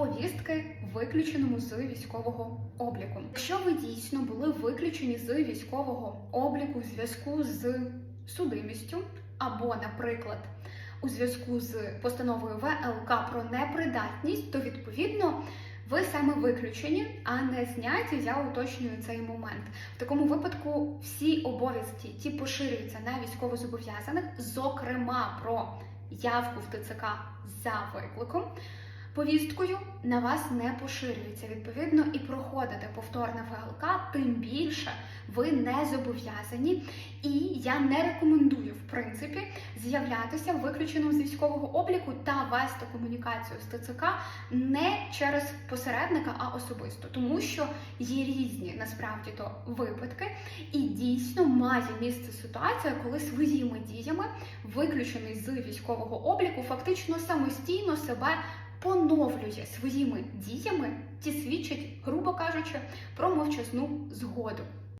повістки виключеному з військового обліку. Якщо ви дійсно були виключені з військового обліку у зв'язку з судимістю, або, наприклад, у зв'язку з постановою ВЛК про непридатність, то відповідно ви саме виключені, а не зняті. Я уточнюю цей момент. В такому випадку всі обов'язки, ті поширюються на військовозобов'язаних, зокрема про явку в ТЦК за викликом. Повісткою на вас не поширюється відповідно і проходите повторне ВЛК, тим більше ви не зобов'язані. І я не рекомендую, в принципі, з'являтися виключеним з військового обліку та вести комунікацію з ТЦК не через посередника, а особисто, тому що є різні насправді то випадки, і дійсно має місце ситуація, коли своїми діями виключений з військового обліку фактично самостійно себе поновлює своїми діями, ті свідчать, грубо кажучи, про мовчазну згоду.